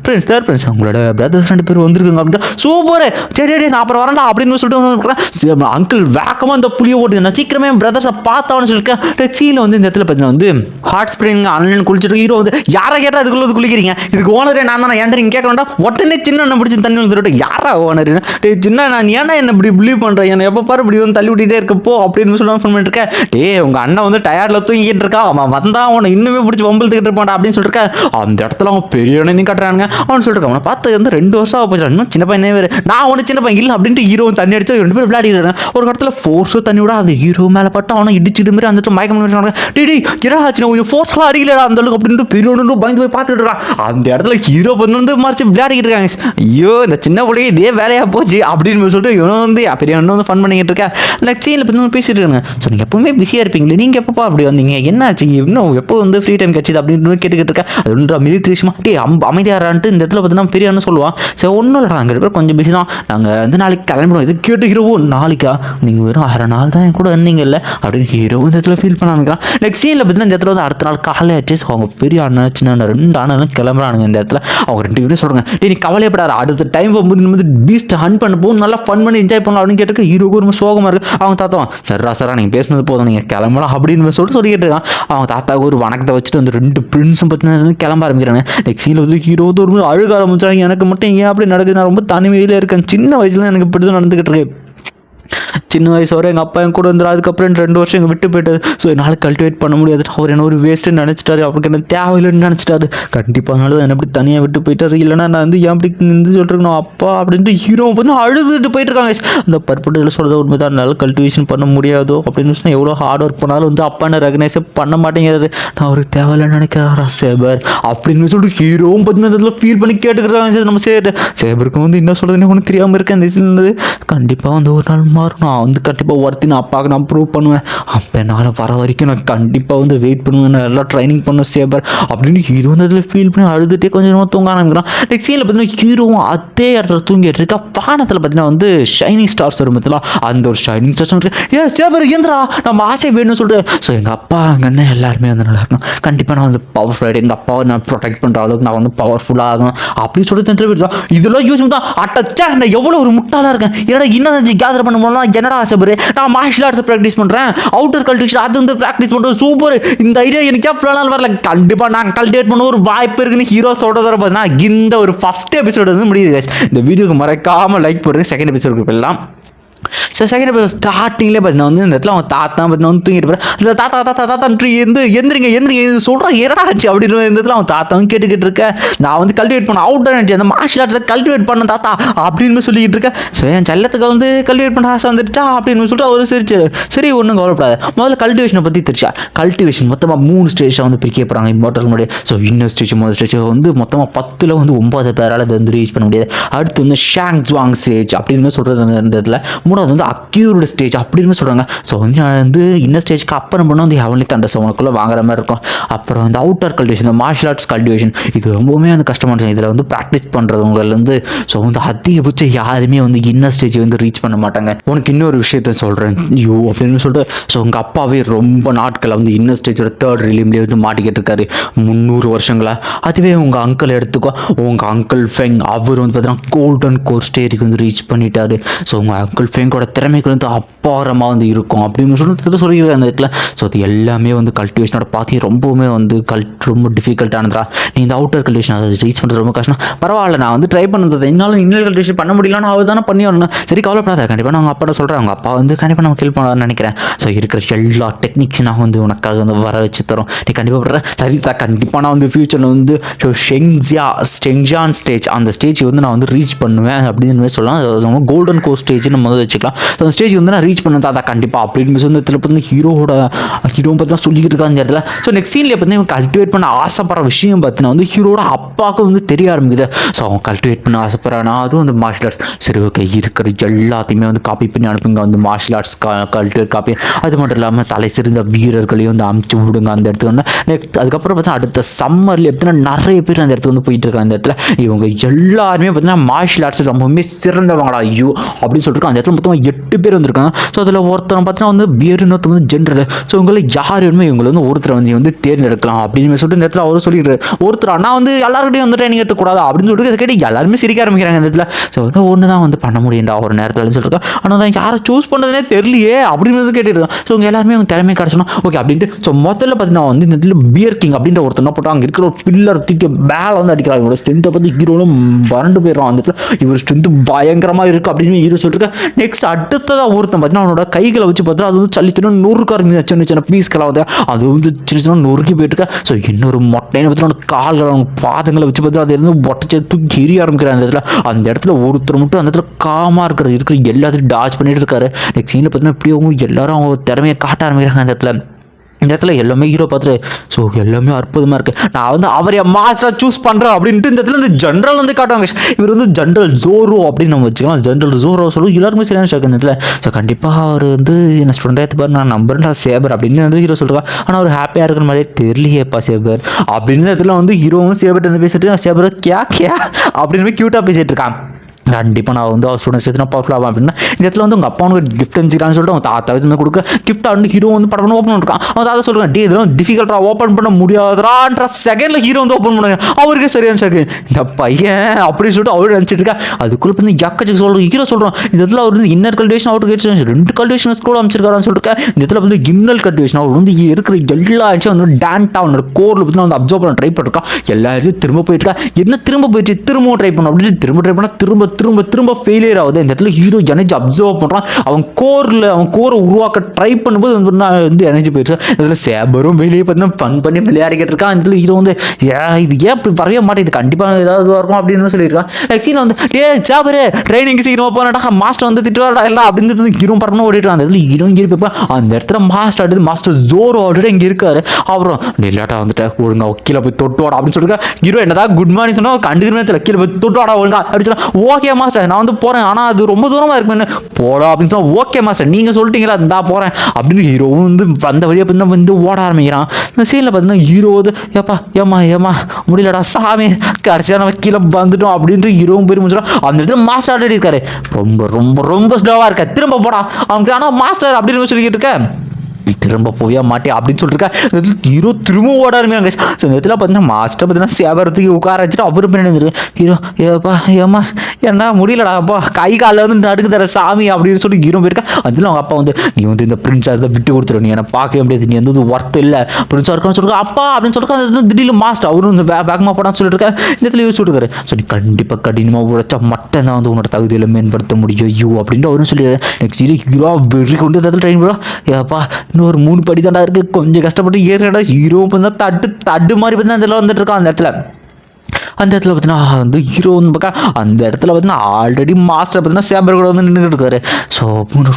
ஃப்ரெண்ட்ஸ் தேர்ட் ஃப்ரெண்ட்ஸ் உங்களோட பிரதர்ஸ் ரெண்டு பேர் வந்திருக்காங்க அப்படின்ட்டு. சூப்பர். சரி சரி நான் அப்புறம் வரேன்டா. அப்படின்னு சொல்லிட்டு அங்கிள் வேகமாக இந்த புளியை ஓட்டுது. நான் சீக்கிரமே என் பிரதர்ஸை பார்த்தான்னு சொல்லியிருக்கேன் டெக்ஸியில் வந்து இந்த இடத்துல பார்த்தீங்கன்னா வந்து ஹாட் ஸ்ப்ரிங் ஆன்லைன் குளிச்சுட்டு ஹீரோ வந்து யாரை கேட்டால் அதுக்குள்ளே வந்து குளிக்கிறீங்க? இதுக்கு ஓனரே நான் தானே? ஏன்டா நீங்கள் கேட்க வேண்டாம். உடனே சின்ன என்ன பிடிச்சி தண்ணி வந்துட்டு யாரா ஓனர் டே சின்ன நான் ஏன்னா என்ன இப்படி பிலீவ் பண்ணுறேன் என்ன எப்போ பாரு இப்படி வந்து தள்ளி விட்டுட்டே இருக்கப்போ அப்படின்னு சொல்லி ஃபோன் பண்ணிட்டு இருக்கேன். உங்கள் அண்ணன் வந்து டயர்டில் தூங்கிட்டு இருக்கான் அவன் வந்தான் அவனை இன்னுமே பிடிச்சி வம்பிழுத்துக்கிட்டு இருப்பான்டா அப்படின்னு சொல்லிட்டு அந்த இடத்துல அவன் பெரிய அண்ணனையும் கட்டுறானுங்க. அவன் சொல்லிட்டு அவனை பார்த்து வந்து ரெண்டு வருஷம் ஆக போச்சு. இன்னும் சின்ன பையனே வேறு. நான் அவனு சின்ன பையன் இல்லை அப்படின்ட்டு ஹீரோ தண்ணி அடிச்சு ரெண்டு பேரும் விளையாடிடுறாங்க ஒரு இடத்துல ஃபோர்ஸும் தண்ணி விட அந்த ஹீரோ மேலே பட்டு அவனை இடிச்சிட்டு மாதிரி அந்த இடத்துல மயக்கம் பண்ணி டி டி என்ன ஆச்சு கொஞ்சம் ஃபோர்ஸ்லாம் அடிக்கலடா அந்த அளவுக்கு அப்படின்ட்டு பெரிய ஒன்று பயந்து போய் பார்த்துட்டு அந்த இடத்துல ஹீரோ பண்ணி வந்து மறைச்சு விளையாடிக்கிட்டு இருக்காங்க. ஐயோ இந்த சின்ன பிள்ளைய இதே வேலையாக போச்சு அப்படின்னு சொல்லிட்டு இவனும் வந்து பெரிய அண்ணன் வந்து ஃபன் பண்ணிக்கிட்டு இருக்கா நெக்ஸ்ட் சீனில் பேசிட்டு இருக்காங்க ஸோ நீங்கள் எப்பவுமே பிஸியாக இருப்பீங்களே. நீங்கள் எப்பப்பா அப்படி வந்தீங்க? என்னாச்சு? இன்னும் எப்போ வந்து ஃப்ரீ டைம் கிடச்சிது அப்படின்னு கேட்டுக்கிட்டு இருக்கா அது ஒன்றா மிலிட்ரி விஷயமா? டே அம் அமைதியாரான்ட்டு இந்த இடத்துல பார்த்தீங்கன்னா பெரிய அண்ணன் சொல்லுவான். சரி ஒன்றும் இல்லை நாங்கள் பேர் கொஞ்சம் பிஸி தான். நாங்கள் வந்து நாளைக்கு கிளம்பிடுவோம். இது கேட்டு ஹீரோவோ நாளைக்கா? நீங்கள் வெறும் அரை நாள் தான் என் கூட இருந்தீங்கல்ல அப்படின்னு ஹீரோ இந்த இடத்துல ஃபீல் பண்ணானுங்க நெக்ஸ்ட் சீனில் பார்த்தீங்கன்னா இந்த இடத்துல வந்து அடுத்த நாள் காலையில் ஆச்சு. ஸோ அவங்க பெரிய அண்ணன் சின்ன அண்ணன் ரெண்டு அண்ணன் கிளம்புறானுங்க இந்த இடத்துல. அவங்க ரெண்டு பேரும் சொல்கிறாங்க டே நீ கவலையப்படாத. அடுத்த டைம் போகும்போது வந்து பீஸ்ட் ஹன் பண்ண போகும் நல்லா ஃபன் பண்ணி என்ஜாய் பண்ணலாம். அப்படின்னு கேட்டுக்கு ஹீரோக்கு ரொம்ப சோகமாக இருக்குது அவங்க தாத்தா சரா சரா நீங்கள் பேசுனது போதும். நீங்கள் கிளம்பலாம். அப்படின்னு சொல்லிட்டு சொல்லிக்கிட்டு இருக்கான். அவங்க தாத்தாவுக்கு ஒரு வணக்கத்தை வச்சுட்டு வந்து ரெண்டு பிரின்ஸும் பார்த்தீங்கன்னா கிளம்ப ஆரம்பிக்கிறாங்க. நெக்ஸ்ட் சீனில் வந்து ஹீரோ வந்து ஒரு அழுக ஆரம்பிச்சாங்க. எனக்கு மட்டும் ஏன் அப்படி நடக்குது? நான் ரொம்ப தனிமையில் இருக்கேன். சின்ன வயசுல எனக்கு இப்படி தான் நடந்துக்கிட்டு இருக்கு. சின்ன வயசு வரை எங்கள் அப்பா என் கூட இருந்தார். அதுக்கப்புறம் ரெண்டு வருஷம் எங்கள் விட்டு போயிட்டது. ஸோ என்னால் கல்டிவேட் பண்ண முடியாது. அவர் என்ன ஒரு வேஸ்ட்டுன்னு நினச்சிட்டாரு. அவருக்கு என்ன தேவையில்லைன்னு நினச்சிட்டாரு. கண்டிப்பாக அதனால தான் என்னை அப்படி தனியாக விட்டு போயிட்டாரு. இல்லைனா நான் வந்து ஏன் இப்படி இருந்து சொல்லிருக்கணும் அப்பா அப்படின்ட்டு ஹீரோ வந்து அழுதுட்டு போயிட்டு இருக்காங்க அந்த பர்பட்டில் சொல்கிறது உண்மை தான் என்னால் கல்டிவேஷன் பண்ண முடியாதோ அப்படின்னு சொன்னால் எவ்வளோ ஹார்ட் ஒர்க் பண்ணாலும் வந்து அப்பா என்ன ரெகனைஸே பண்ண மாட்டேங்கிறாரு. நான் அவருக்கு தேவையில்லைன்னு நினைக்கிறாரா சேபர் அப்படின்னு சொல்லிட்டு ஹீரோவும் பார்த்தீங்கன்னா அதில் ஃபீல் பண்ணி கேட்டுக்கிறாங்க நம்ம சேர் சேபருக்கும் வந்து என்ன சொல்கிறதுன்னு ஒன்றும் தெரியாமல் இருக்கேன். இந்த கண்டிப்பாக வந்து ஒரு நாள் மாறும். நான் வந்து கண்டிப்பாக ஒருத்தி நான் அப்பாவுக்கு நான் ப்ரூவ் பண்ணுவேன். அப்போ என்னால் வர வரைக்கும் நான் கண்டிப்பாக வந்து வெயிட் பண்ணுவேன். நான் எல்லாம் ட்ரைனிங் பண்ணும் சேபர் அப்படின்னு ஹீரோ வந்து அதில் ஃபீல் பண்ணி அழுதுகிட்டே கொஞ்சம் கொஞ்சமாக தூங்க ஆரம்பிக்கிறான் நெக்ஸ்ட் சீனில் பார்த்தீங்கன்னா ஹீரோவும் அதே இடத்துல தூங்கிட்டு இருக்கா. பானத்தில் பார்த்தீங்கன்னா வந்து ஷைனிங் ஸ்டார்ஸ் வரும் பார்த்தீங்களா அந்த ஒரு ஷைனிங் ஸ்டார்ஸ் இருக்கு. ஏ சேபர் ஏந்திரா நம்ம ஆசை வேணும்னு சொல்லிட்டு. ஸோ எங்கள் அப்பா எங்கள் அண்ணன் எல்லாருமே வந்து நல்லா இருக்கணும் கண்டிப்பாக நான் வந்து பவர்ஃபுல் எங்கள் அப்பாவை நான் ப்ரொடெக்ட் பண்ணுற அளவுக்கு நான் வந்து பவர்ஃபுல்லாக ஆகணும். அப்படின்னு சொல்லிட்டு தெரிவித்தா இதெல்லாம் யூஸ் தான் அட்டச்சா நான் எவ்வளோ ஒரு முட்டாளாக இருக்கேன். ஏன்னா இன்னும் கேதர் பண்ண போனால் என்னடா ஆசை பாரு? நான் மார்ஷியல் ஆர்ட்ஸ் ப்ராக்டிஸ் பண்ணுறேன் அவுட்டர் கல்டிவேஷன் அது வந்து ப்ராக்டிஸ் பண்ணுறது சூப்பர் இந்த ஐடியா எனக்கு ஃபுல்லாக வரல. கண்டிப்பாக நான் கல்டிவேட் பண்ண ஒரு வாய்ப்பு இருக்குன்னு ஹீரோ சொல்கிறத பார்த்தீங்கன்னா இந்த ஒரு ஃபஸ்ட் எபிசோடு வந்து முடியுது இந்த வீடியோக்கு மறக்காமல் லைக் போடுறது செகண்ட் எபிசோடுக்கு எல்லாம் ஸோ செகண்ட் எபிசோட் ஸ்டார்டிங்லேயே பார்த்தீங்கன்னா வந்து இந்த இடத்துல அவங்க தாத்தா பார்த்தீங்கன்னா வந்து தூங்கிட்டு போகிறேன் அந்த தாத்தா தாத்தா தாத்தா எந்த எந்திரிங்க எந்திரிங்க. சொல்கிறான் என்னடா ஆச்சு? அப்படின்னு இந்த இடத்துல அவன் தாத்தாவும் கேட்டுக்கிட்டு இருக்கேன் நான் வந்து கல்டிவேட் பண்ண அவுட் ஆச்சு அந்த மார்ஷியல் ஆர்ட்ஸை கல்டிவேட் பண்ண தாத்தா அப்படின்னு சொல்லிக்கிட்டு இருக்கேன் ஸோ என் செல்லத்துக்கு வந்து கல்டிவேட் பண்ண ஆசை வந்துருச்சா அப்படின்னு சொல்லிட்டு அவர் சிரிச்சு சரி ஒன்றும் கவலைப்படாது. முதல்ல கல்டிவேஷனை பற்றி தெரிச்சா கல்டிவேஷன் மொத்தமாக மூணு ஸ்டேஜாக வந்து பிரிக்க போகிறாங்க இம்மார்டல் முடியாது ஸோ இன்னொரு ஸ்டேஜ் முதல் ஸ்டேஜ் வந்து மொத்தமாக பத்தில் வந்து ஒன்பது பேரால் அதை வந்து ரீச் பண்ண முடியாது. அடுத்து வந்து ஷாங் ஜுவாங் ஸ்டேஜ் அப்படின்னு சொல்கிறது அந்த இடத்துல. மூணாவது வந்து அக்யூர்டு ஸ்டேஜ் அப்படின்னு சொல்கிறாங்க ஸோ வந்து நான் வந்து இன்னர் ஸ்டேஜ்க்கு அப்புறம் பண்ணால் வந்து ஹெவன்லி தண்டர்ஸ் உனக்குள்ளே வாங்குற மாதிரி இருக்கும். அப்புறம் வந்து அவுட்டர் கல்டிவேஷன் இந்த மார்ஷியல் ஆர்ட்ஸ் கல்டிவேஷன் இது ரொம்பவுமே வந்து கஷ்டமான விஷயம் இதில் வந்து ப்ராக்டிஸ் பண்ணுறவங்கலேருந்து ஸோ வந்து அதிகபட்சம் யாருமே வந்து இன்னர் ஸ்டேஜ் வந்து ரீச் பண்ண மாட்டாங்க. உனக்கு இன்னொரு விஷயத்த சொல்கிறேன் ஐயோ அப்படின்னு சொல்லிட்டு ஸோ உங்கள் அப்பாவே ரொம்ப நாட்களை வந்து இன்னர் ஸ்டேஜோட தேர்ட் ரிலீம்லேயே வந்து மாட்டிக்கிட்டு இருக்காரு. முந்நூறு வருஷங்களா. அதுவே உங்கள் அங்கிள் எடுத்துக்கோ. உங்கள் அங்கிள் ஃபெங் அவர் வந்து பார்த்தீங்கன்னா கோல்டன் கோர் ஸ்டேஜுக்கு வந்து ரீச் பண்ணிட்டாரு. ஸோ உங்கள் அங்கிள் ஃபெங்கோட திறமைக்கு வந்து அப்பாரமாக வந்து இருக்கும் அப்படின்னு சொல்லிட்டு சொல்லியிருக்காங்க அந்த இடத்துல. ஸோ அது எல்லாமே வந்து கல்டிவேஷனோட பார்த்து ரொம்பவுமே வந்து கல் ரொம்ப டிஃபிகல்ட்டானதா நீ இந்த அவுட்டர் கல்டிவேஷன் அதை ரீச் பண்ணுறது ரொம்ப கஷ்டம். பரவாயில்ல நான் வந்து ட்ரை பண்ணுறது என்னால் இன்னொரு கல்டிவேஷன் பண்ண முடியலன்னு அவர் தானே பண்ணி வரணும் சரி கவலைப்படாத. கண்டிப்பாக நான் அவங்க அப்பாட்ட சொல்கிறேன் அவங்க அப்பா வந்து கண்டிப்பாக நம்ம ஹெல்ப் பண்ணலாம்னு நினைக்கிறேன். ஸோ இருக்கிற எல்லா டெக்னிக்ஸ் நான் வந்து உனக்காக வந்து வர வச்சு தரோம். நீ கண்டிப்பாக படுற. சரி தான் கண்டிப்பாக நான் வந்து ஃபியூச்சரில் வந்து ஸோ ஷெங்ஜியா ஸ்டெங்ஜான் ஸ்டேஜ் அந்த ஸ்டேஜ் வந்து நான் வந்து ரீச் பண்ணுவேன் அப்படின்னு சொல்லலாம். கோல்டன் கோ ஸ்டேஜ் நம்ம வந்து வச்சுக்கலாம். ஸோ அந்த ஸ்டேஜ் வந்து நான் ரீச் பண்ண தான் கண்டிப்பாக அப்படின்னு சொல்லி இந்த இடத்துல பார்த்தீங்கன்னா ஹீரோவோட ஹீரோ பற்றி தான் சொல்லிக்கிட்டு இருக்காங்க இந்த இடத்துல. ஸோ நெக்ஸ்ட் சீனில் பார்த்தீங்கன்னா இவன் கல்டிவேட் பண்ண ஆசைப்படுற விஷயம் பார்த்தீங்கன்னா வந்து ஹீரோட அப்பாவுக்கு வந்து தெரிய ஆரம்பிக்குது. ஸோ அவன் கல்டிவேட் பண்ண ஆசைப்படுறான்? அதுவும் வந்து மார்ஷியல் ஆர்ட்ஸ் சரி ஓகே இருக்கிற எல்லாத்தையுமே வந்து காப்பி பண்ணி அனுப்புங்க. வந்து மார்ஷியல் ஆர்ட்ஸ் கல்டிவேட் காப்பி அது மட்டும் இல்லாமல் தலை சிறந்த வீரர்களையும் வந்து அமுச்சு விடுங்க அந்த இடத்துக்கு வந்து. நெக்ஸ்ட் அதுக்கப்புறம் பார்த்தீங்கன்னா அடுத்த சம்மரில் பார்த்தீங்கன்னா நிறைய பேர் அந்த இடத்துக்கு வந்து போயிட்டு இருக்காங்க. அந்த இடத்துல இவங்க எல்லாருமே பார்த்தீங்கன்னா மார்ஷல் ஆர்ட்ஸ் ரொம்பவுமே சிறந்தவங்களா ஐயோ அப்படின்னு சொல்லிட்டு அந்த இடத்துல மொத்தமாக எட்டு பேர் வந்திருக்காங்க. ஸோ அதில் ஒருத்தர் பார்த்தீங்கன்னா வந்து பியர் இன்னொருத்தர் வந்து ஜென்ரல் ஸோ உங்களை யார் வேணுமோ இவங்களை வந்து ஒருத்தரை வந்து வந்து தேர்ந்தெடுக்கலாம் அப்படின்னு சொல்லிட்டு இந்த இடத்துல அவரும் சொல்லிடுறாரு. ஒருத்தர் ஆனால் வந்து எல்லாருக்கிட்டையும் வந்து ட்ரைனிங் எடுக்கக்கூடாது அப்படின்னு சொல்லிட்டு கேட்டு எல்லாருமே சிரிக்க ஆரம்பிக்கிறாங்க இந்த இடத்துல. ஸோ வந்து ஒன்று தான் வந்து பண்ண முடியும்டா ஒரு நேரத்தில் சொல்லியிருக்கேன் ஆனால் தான் யாரை சூஸ் பண்ணுறதுனே தெரியலையே அப்படின்னு வந்து ஸோ இவங்க எல்லாருமே அவங்க திறமை கிடச்சணும் ஓகே அப்படின்ட்டு ஸோ முதல்ல பார்த்தீங்கன்னா வந்து இந்த இடத்துல பியர் கிங் அப்படின்ற ஒருத்தர் என்ன அங்கே இருக்கிற ஒரு பில்லர் தூக்கி மேலே வந்து அடிக்கிறாங்க. இவரோட ஸ்ட்ரென்த்தை பற்றி ஹீரோலும் வறண்டு போயிடுறான் அந்த இடத்துல. இவர் ஸ்ட்ரென்த்து பயங்கரமாக இருக்குது அப்படின்னு ஹீரோ சொல்லிட்டு நெக்ஸ்ட் அடுத்ததாக ஒருத்தன் பார்த்தீங்கன்னா அவனோட கைகளை வச்சு பார்த்தா அது வந்து சல்லித்தனும் நொறுக்க ஆரம்பிச்சு சின்ன சின்ன பீஸ்களாக வந்து. அது வந்து சின்ன சின்ன நொறுக்கி போயிட்டு இருக்கா ஸோ இன்னொரு மொட்டைன்னு பார்த்தீங்கன்னா கால்கள் அவன் பாதங்களை வச்சு பார்த்தா அது இருந்து ஒட்டச்சு தூக்கி எரிய ஆரம்பிக்கிறான் அந்த இடத்துல. அந்த இடத்துல ஒருத்தர் மட்டும் அந்த இடத்துல காமாக இருக்கிறது இருக்கிற எல்லாத்தையும் டாச் பண்ணிட்டு இருக்காரு. நெக்ஸ்ட் சீனில் பார்த்தீங்கன்னா இப்படி அவங்க எல்லாரும் அவங்க திறமையை காட்ட ஆரம்பிக்கிறாங்க அந்த இடத்துல. இந்த இடத்துல எல்லாமே ஹீரோ பார்த்துட்டு ஸோ எல்லாமே அற்புதமாக இருக்குது நான் வந்து அவரை மாஸ்டராக சூஸ் பண்ணுறேன் அப்படின்ட்டு இந்த இடத்துல இந்த ஜென்ரல் வந்து காட்டுவாங்க. இவர் வந்து ஜென்ரல் ஜோரோ அப்படின்னு நம்ம வச்சுக்கலாம். ஜென்ரல் ஜோரோ சொல்லுவோம் எல்லாருமே சரியான ஷாக் இந்த இடத்துல. ஸோ கண்டிப்பாக அவர் வந்து என்ன ஸ்டூடெண்ட் எடுத்துப்பார் நான் நம்புறேன் சேபர் அப்படின்னு வந்து ஹீரோ சொல்கிறான் ஆனால் அவர் ஹாப்பியாக இருக்கிற மாதிரியே தெரியலையேப்பா சேபர். அப்படின்னு இடத்துல வந்து ஹீரோவும் சேபர்ட்டு வந்து பேசிட்டு சேபர் கே கே அப்படின்னு க்யூட்டாக பேசிகிட்டு இருக்கான். கண்டிப்பாக நான் வந்து அவர் ஸ்டூடெண்ட்ஸ் எத்தனை பவர்ஃபுல் ஆகும் அப்படின்னா இந்த இடத்துல வந்து உங்கள் அப்பா உனக்கு கிஃப்ட் அனுப்பிச்சிக்கிறான்னு சொல்லிட்டு அவங்க தாத்தா வந்து கொடுக்க கிஃப்ட் ஆண்டு ஹீரோ வந்து படம் ஓப்பன் பண்ணிருக்கான். அவன் தாத்தா சொல்கிறான் டே இதெல்லாம் டிஃபிகல்ட்டாக ஓப்பன் பண்ண முடியாதான்ற செகண்டில் ஹீரோ வந்து ஓப்பன் பண்ணுவாங்க. அவருக்கு சரியான செகண்ட் இந்த பையன் அப்படின்னு சொல்லிட்டு அவரு நினச்சிட்டு இருக்கா. அதுக்குள்ளே வந்து எக்கச்சக்கு சொல்கிறோம் ஹீரோ சொல்கிறோம் இந்த இடத்துல அவர் வந்து இன்னர் கல்டிவேஷன் அவுட் கல்டிவேஷன் ரெண்டு கல்டிவேஷன் கூட அமைச்சிருக்காருன்னு சொல்லிட்டு இந்த இடத்துல வந்து கிம்னல் கல்டிவேஷன் அவர் வந்து இருக்கிற எல்லா இடத்தையும் வந்து டேண்ட் அவனோட கோரில் பற்றி வந்து அப்சர்வ் பண்ண ட்ரை பண்ணிருக்கான். எல்லா இடத்தையும் திரும்ப போயிட்டு என்ன திரும்ப போயிடுச்சு? திரும்பவும் ட்ரை பண்ணும் அப்படின்னு திரும்ப ட்ரை பண்ணால் திரும்ப திரும்ப திரும்ப ஃபெயிலியர் ஆகுது. இந்த இடத்துல ஹீரோ எனர்ஜி அப்சர்வ் பண்ணுறான் அவன் கோரில் அவன் கோரை உருவாக்க ட்ரை பண்ணும்போது வந்து நான் எனர்ஜி போயிடுச்சு. இதில் சேபரும் வெளியே பார்த்தீங்கன்னா ஃபன் பண்ணி விளையாடிக்கிட்டு இருக்கான். இந்த இடத்துல ஹீரோ வந்து ஏன் இது ஏன் இப்படி வரவே மாட்டேங்குது? கண்டிப்பாக ஏதாவது இதுவாக இருக்கும்? அப்படின்னு சொல்லியிருக்கான். ஆக்சுவலி வந்து ஏ சேபரு ட்ரைனிங் சீக்கிரமாக போனடா மாஸ்டர் வந்து திட்டுவாடா எல்லாம். அப்படின்னு சொல்லிட்டு ஹீரோ பறந்து ஓடிட்டு அந்த இடத்துல ஹீரோ இங்கே இருப்பேன் அந்த இடத்துல மாஸ்டர் ஆடுது. மாஸ்டர் ஜோரோ ஆல்ரெடி இங்கே இருக்காரு. அப்புறம் லேட்டாக வந்துட்டு. ஒழுங்கா கீழே போய் தொட்டுவாடா அப்படின்னு சொல்லிட்டு ஹீரோ என்னதான் குட் மார்னிங் சொன்னால் கண்டுக்கிறமே தெரியல கீழே போய் தொட்டுவாடா ஒழுங்கா. அப்படின்னு சொன்னா ஓகே மாஸ்டர் நான் வந்து போகிறேன் ஆனால் அது ரொம்ப தூரமாக இருக்குன்னு போடா அப்படின்னு சொன்னா ஓகே மாஸ்டர் நீங்கள் சொல்லிட்டீங்களா? இந்தா போகிறேன் அப்படின்னு ஹீரோ வந்து வந்த வழியாக பார்த்தீங்கன்னா வந்து ஓட ஆரம்பிக்கிறான். இந்த சீனில் பார்த்தீங்கன்னா ஹீரோ வந்து ஏப்பா ஏமா ஏமா முடியலடா சாமி. கடைசியாக நம்ம கீழே வந்துட்டோம் அப்படின்ட்டு ஹீரோவும் போய் முடிச்சிடும். அந்த இடத்துல மாஸ்டர் ஆல்ரெடி இருக்காரு. ரொம்ப ரொம்ப ரொம்ப ஸ்லோவாக இருக்க. திரும்ப போடா. அவனுக்கு ஆனால் மாஸ்டர் அப்படின்னு சொல்லிக்கிட்டு இருக்கேன் திரும்ப போவியா மாட்டே அப்படின்னு சொல்லிருக்கா. ஹீரோ திரும்ப ஓட ஆரம்பிக்கிறாங்க ஸோ இந்த இடத்துல பார்த்தீங்கன்னா மாஸ்டர் பார்த்தீங்கன்னா சேவரத்துக்கு உட்கார வச்சுட்டு அவரும் பின்னாடி ஹீரோ ஏப்பா ஏம்மா என்ன முடியலடா அப்பா கை காலில் வந்து நடுக்கு தர சாமி அப்படின்னு சொல்லி ஹீரோ போயிருக்கா. அதில் அவங்க அப்பா வந்து நீ வந்து இந்த பிரின்ஸாக இருந்தால் விட்டு கொடுத்துரு. நீ என்னை பார்க்கவே முடியாது. நீ வந்து ஒர்த்து இல்லை. பிரின்ஸாக இருக்கான்னு சொல்லிருக்கா. அப்பா அப்படின்னு சொல்லிட்டு திடீர்னு மாஸ்டர் அவரும் இந்த வேகமாக போடான்னு சொல்லிட்டு இருக்கா இந்த இடத்துல யூஸ் விட்டுருக்காரு ஸோ நீ கண்டிப்பாக கடினமாக உழைச்சா மட்டும் தான் வந்து உன்னோட தகுதியில் மேம்படுத்த முடியும். ஐயோ அப்படின்ட்டு அவரும் சொல்லி நெக்ஸ்ட் ஹீரோ வெறி கொண்டு இந்த இடத்துல ட்ரெயின் போடும் ஏப்பா இன்னும் ஒரு மூணு படி தாண்டா இருக்கு. கொஞ்சம் கஷ்டப்பட்டு ஏறுடா ஹீரோ பார்த்தா தட்டு தட்டு மாதிரி பார்த்தா அந்த இடத்துல வந்துட்டு இருக்கான் அந்த இடத்துல. அந்த இடத்துல பார்த்தீங்கன்னா வந்து ஹீரோ வந்து பார்க்க அந்த இடத்துல பார்த்தீங்கன்னா ஆல்ரெடி மாஸ்டர் பார்த்தீங்கன்னா சேம்பர் கூட வந்து நின்றுட்டு இருக்காரு. ஸோ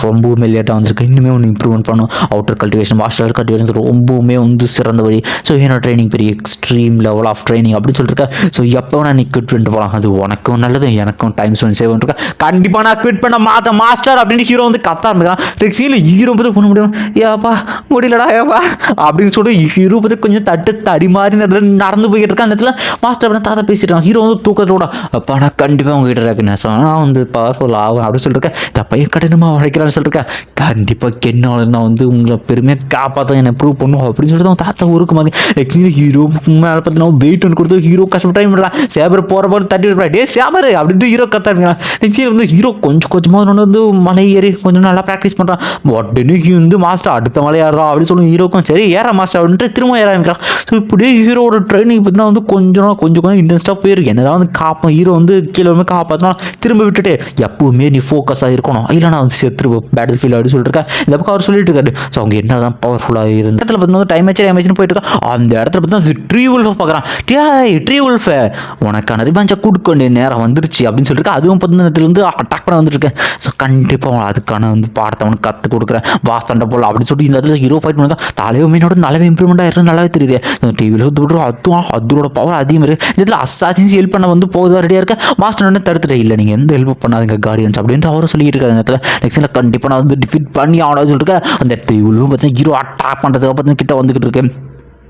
ரொம்பவுமே லேட்டாக வந்திருக்கு. இன்னுமே ஒன்று இம்ப்ரூவ்மெண்ட் பண்ணணும் அவுட்டர் கல்டிவேஷன் மாஸ்டர் கல்டிவேஷன் ரொம்பவுமே வந்து சிறந்த வழி. ஸோ என்னோட ட்ரைனிங் பெரிய எக்ஸ்ட்ரீம் லெவல் ஆஃப் ட்ரைனிங் அப்படின்னு சொல்லிருக்கேன் ஸோ எப்போ நான் நீ குவிட் பண்ணிட்டு போகலாம் அது உனக்கும் நல்லது எனக்கும் டைம் ஸ்பெண்ட் சேவ் பண்ணிருக்கேன் கண்டிப்பாக நான் குவிட் பண்ண மாட்டேன் மாஸ்டர் அப்படின்னு ஹீரோ வந்து கத்த ஆரம்பிக்கிறான் டெக்ஸியில் ஹீரோ பற்றி பண்ண முடியும் ஏப்பா முடியலடா ஏப்பா அப்படின்னு சொல்லிட்டு ஹீரோ பற்றி கொஞ்சம் தட்டு தடி மாதிரி நடந்து போய்கிட்டு இருக்கேன். அந்த இடத்துல மாஸ்டர் தாத்தா பேசிட்டான். ஹீரோ வந்து தூக்கத்தோட அப்பா நான் கண்டிப்பாக உங்ககிட்ட இருக்கேன் நான் வந்து பவர்ஃபுல் ஆகும் அப்படின்னு சொல்லியிருக்கேன் இந்த பையன் கடினமாக உழைக்கிறான்னு சொல்லிருக்கேன் கண்டிப்பாக என்ன நான் வந்து உங்களை பெருமையாக காப்பாற்ற என்னை ப்ரூவ் பண்ணுவோம் அப்படின்னு சொல்லிட்டு அவன் தாத்தா ஊருக்கு மாதிரி ஆக்சுவலி ஹீரோ மேலே பார்த்தீங்கன்னா வெயிட் ஒன்று கொடுத்து ஹீரோ கஷ்டப்பட்டா டைம் சேபர் போகிற போது தட்டி விடுறா டே சேபர் அப்படின்ட்டு ஹீரோ கத்தாமிக்கலாம் நெக்ஸ்ட் வந்து ஹீரோ கொஞ்சம் கொஞ்சமாக வந்து மலை ஏறி கொஞ்சம் நல்லா ப்ராக்டிஸ் பண்ணுறான் உடனே வந்து மாஸ்டர் அடுத்த மலை ஏறா அப்படின்னு சொல்லி ஹீரோக்கும் சரி ஏற மாஸ்டர் அப்படின்ட்டு திரும்ப ஏற ஆரம்பிக்கிறான். ஸோ இப்படியே ஹீரோட ட்ரைனிங் பார்த்தீங்கன்னா வந்து கொஞ்சம் கொஞ்சம் கொஞ்சம் கொஞ்சம் இன்ட்ரெஸ்ட்டாக போயிருக்கு என்னதான் வந்து காப்பா ஹீரோ வந்து கீழே வந்து காப்பாற்றினா திரும்ப விட்டுட்டு எப்பவுமே நீ ஃபோக்கஸாக இருக்கணும். இல்லை நான் வந்து செத்துரு பேட்டில் ஃபீல் அப்படின்னு சொல்லிட்டு இருக்கேன். இந்த பக்கம் அவர் சொல்லிட்டு இருக்காரு. ஸோ அவங்க என்ன தான் பவர்ஃபுல்லாக இருந்த இடத்துல பார்த்தீங்கன்னா டைம் ஆச்சு டைம் ஆச்சுன்னு போயிட்டு இருக்கா. அந்த இடத்துல பார்த்தீங்கன்னா ட்ரீ உல்ஃபை பார்க்குறான். டேய் ட்ரீ உல்ஃபை உனக்கான ரிபாஞ்சா கொடுக்க வேண்டிய நேரம் வந்துருச்சு அப்படின்னு சொல்லிட்டு அதுவும் பார்த்தீங்கன்னா இதுல இருந்து அட்டாக் பண்ண வந்துருக்கேன் ஸோ கண்டிப்பாக அவன் அதுக்கான வந்து பாடத்தை அவனுக்கு கற்றுக் கொடுக்குறேன். வா சண்டை போல அப்படின்னு சொல்லிட்டு இந்த இடத்துல ஹீரோ ஃபைட் பண்ணுங்க. தலைவ மீனோட நல்லாவே இம்ப்ரூவ்மெண்ட் ஆயிருக்கு நல்லாவே தெரியுது. டிவியில் வந்து அதுவும் அதோட பவர் அதிகமாக இருக்குது இதில் அசாசின்ஸ் ஹெல்ப் பண்ண வந்து போகுதா ரெடியாக இருக்க? மாஸ்டர் உடனே தடுத்துட்டு இல்லை நீங்கள் எந்த ஹெல்ப் பண்ணாதீங்க கார்டியன்ஸ் அப்படின்ட்டு அவரும் சொல்லிட்டு இருக்காரு இடத்துல. நெக்ஸ்ட்டில் கண்டிப்பாக நான் வந்து டிஃபிட் பண்ணி அவனை சொல்லிட்டு அந்த டிவிலும் பார்த்தீங்கன்னா ஹீரோ அட்டாக் பண்ணுறதுக்கு பார்த்தீங்கன்னா கிட்ட வந்துக்கிட்டு இருக்கேன்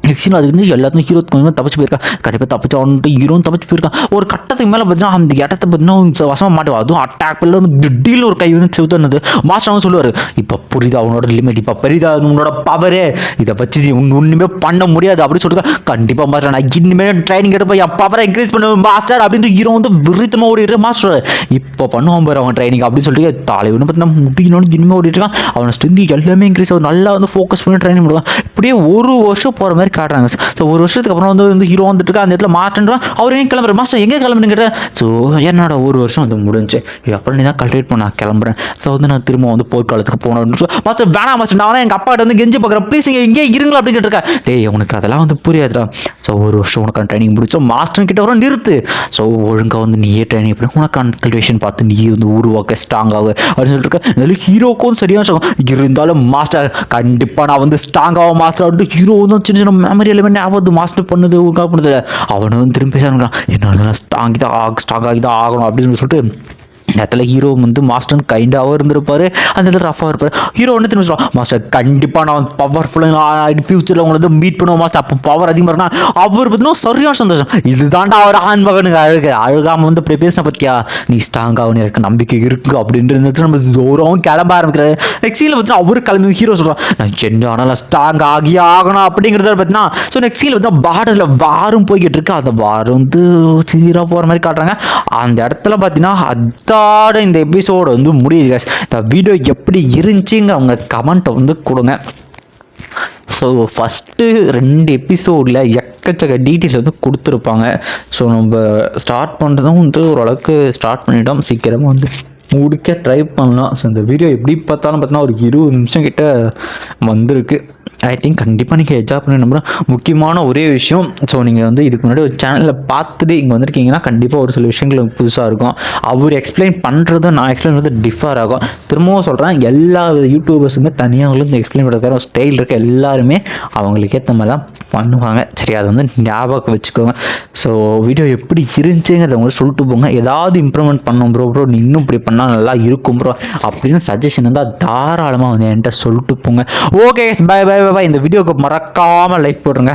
நெக்ஸ்ட் அதுக்கு வந்து எல்லாத்தையும் ஹீரோ கொஞ்சம் தப்பிச்சு போயிருக்கா. கண்டிப்பாக தப்பிச்சு அவன்ட்டு ஹீரோவும் தப்பிச்சு போயிருக்கான் ஒரு கட்டத்துக்கு மேலே பார்த்தீங்கன்னா அந்த இடத்த பார்த்தீங்கன்னா வசமாக மாட்டுவா. அதுவும் அட்டாக் பண்ணல வந்து திடீர்னு ஒரு கை வந்து செவுத்தனது மாஸ்டர் அவன் சொல்லுவார் இப்போ புரியுதா அவனோட லிமிட் இப்போ பெரிதா உன்னோட பவரே இதை வச்சு நீ ஒன்று ஒன்றுமே பண்ண முடியாது. அப்படின்னு சொல்லிட்டு கண்டிப்பாக மாஸ்டர் நான் இனிமேல் ட்ரைனிங் எடுப்போம் என் பவரை இன்க்ரீஸ் பண்ணுவேன் மாஸ்டர் அப்படின்னு ஹீரோ வந்து விருத்தமாக ஓடிடுற மாஸ்டர் இப்போ பண்ணுவான் பாரு அவன் ட்ரைனிங் அப்படின்னு சொல்லிட்டு தலைவனு பார்த்தீங்கன்னா முடியணும்னு இனிமேல் ஓடிட்டு இருக்கான். அவனை ஸ்ட்ரென்த் எல்லாமே இன்க்ரீஸ் ஆகும் நல்லா வந்து ஃபோக்கஸ் பண்ணி ட்ரைனிங் பண்ணுவான். அப்படியே ஒரு வருஷம் போகிற மாதிரி காட்டுறாங்க. ஸோ ஒரு வருஷத்துக்கு அப்புறம் வந்து வந்து ஹீரோ வந்துட்டு இருக்கா, அந்த இடத்துல மாற்றன்றா அவர் ஏன் கிளம்புற? மாஸ்டர் எங்கே கிளம்புறேன்னு கேட்டேன் ஸோ என்னோட ஒரு வருஷம் வந்து முடிஞ்சு. அப்புறம் நீ தான் கல்டிவேட் பண்ண நான் கிளம்புறேன். ஸோ வந்து நான் திரும்ப வந்து போர்க்காலத்துக்கு போகணும். மாஸ்டர் வேணாம் மாஸ்டர் நான் எங்கள் அப்பாட்ட வந்து கெஞ்சி பார்க்குறேன். ப்ளீஸ் இங்கே இங்கே இருங்களா அப்படின்னு கேட்டிருக்கா. டேய் உனக்கு அதெல்லாம் வந்து புரியாதுடா. ஸோ ஒரு வருஷம் உனக்கான ட்ரைனிங் முடிச்சோம் மாஸ்டர் கிட்ட வரும் நிறுத்து. ஸோ ஒழுங்காக வந்து நீயே ட்ரைனிங் பண்ணி. உனக்கான கல்டிவேஷன் பார்த்து நீ வந்து உருவாக்க ஸ்ட்ராங் ஆகு அப்படின்னு சொல்லிட்டு இருக்க. இதில் ஹீரோக்கும் சரியான இருந்தாலும் மாஸ்டர் கண்டிப்பாக நான் வந்து ஸ்ட்ராங் ஆகும் மாஸ்டர் வந்து ஹீரோ வந்து சின்ன சின்ன மெமரி எலிமெண்ட் ஞாபகம் மாஸ்டர் பண்ணுது உருவாக பண்ணுது? அவனை வந்து திரும்பி பேசுறான் என்னால் ஸ்ட்ராங் தான் ஸ்ட்ராங் ஆகி தான் ஆகணும் அப்படின்னு சொல்லிட்டு இடத்துல ஹீரோ வந்து மாஸ்டர் வந்து கைண்டாகவும் இருந்திருப்பார். அந்த இடத்துல ரஃபாக இருப்பார். ஹீரோ வந்து திரும்ப சொல்லுவான் மாஸ்டர் கண்டிப்பாக நான் பவர்ஃபுல்லாக ஃபியூச்சரில் உங்களை வந்து மீட் பண்ணுவோம் மாஸ்டர் அப்போ பவர் அதிகமாக இருக்கா அவர் பார்த்தீங்கன்னா சரியான சந்தோஷம். இதுதான்டா அவர் ஆண் மகனுக்கு அழுக. அழுகாமல் வந்து இப்படி பேசின பார்த்தியா நீ ஸ்ட்ராங்காக எனக்கு நம்பிக்கை இருக்கு. அப்படின்றது நம்ம ஜோரம் கிளம்ப ஆரம்பிக்கிறாரு. நெக்ஸ்ட் சீனில் பார்த்தீங்கன்னா அவர் கிளம்பி ஹீரோ சொல்கிறான் நான் என்ன ஆனால் ஸ்ட்ராங் ஆகி ஆகணும். அப்படிங்கிறத பார்த்தீங்கன்னா ஸோ நெக்ஸ்ட் சீனில் பார்த்தீங்கன்னா பார்டரில் வாரும் போய்கிட்டு இருக்கு. அந்த வாரம் வந்து சீராக போகிற மாதிரி காட்டுறாங்க. அந்த இடத்துல பார்த்தீங்கன்னா அதான் இதோட இந்த எபிசோடு வந்து முடியுது கேஸ் இந்த வீடியோ எப்படி இருந்துச்சுங்க அவங்க கமெண்ட்டை வந்து கொடுங்க. ஸோ ஃபஸ்ட்டு ரெண்டு எபிசோடில் எக்கச்சக்க டீட்டெயில் வந்து கொடுத்துருப்பாங்க. ஸோ நம்ம ஸ்டார்ட் பண்ணுறதும் வந்து ஓரளவுக்கு ஸ்டார்ட் பண்ணிட்டோம். சீக்கிரமாக வந்து முடிக்க ட்ரை பண்ணலாம். ஸோ இந்த வீடியோ எப்படி பார்த்தாலும் பார்த்தோன்னா ஒரு இருபது நிமிஷம் கிட்ட வந்திருக்கு. ஐ திங்க் கண்டிப்பாக நீங்கள் எஜாப் பண்ணி நம்புறேன். முக்கியமான ஒரே விஷயம் ஸோ நீங்கள் வந்து இதுக்கு முன்னாடி ஒரு சேனலில் பார்த்துட்டு இங்கே வந்திருக்கீங்கன்னா கண்டிப்பாக ஒரு சில விஷயங்கள் புதுசாக இருக்கும். அவர் எக்ஸ்பிளைன் பண்ணுறதும் நான் எக்ஸ்பிளைன் பண்ணுறது டிஃபர் ஆகும். திரும்பவும் சொல்கிறேன் எல்லா யூடியூபர்ஸுமே தனியாக எக்ஸ்பிளைன் பண்ணுறதுக்கான ஸ்டைல் இருக்க. எல்லாருமே அவங்களுக்கு ஏற்ற மாதிரி தான் பண்ணுவாங்க. சரி அதை வந்து ஞாபகம் வச்சுக்கோங்க. ஸோ வீடியோ எப்படி இருந்துச்சுங்கிறத உங்களுக்கு சொல்லிட்டு போங்க. ஏதாவது இம்ப்ரூவ்மெண்ட் பண்ணோம் ப்ரோ ப்ரோ இன்னும் இப்படி பண்ணால் நல்லா இருக்கும் ப்ரோ அப்படின்னு சஜஷன் இருந்தால் தாராளமாக வந்து என்கிட்ட சொல்லிட்டு போங்க. ஓகே பை பை பாய் இந்த வீடியோக்கு மறக்காமல் லைக் போடுங்க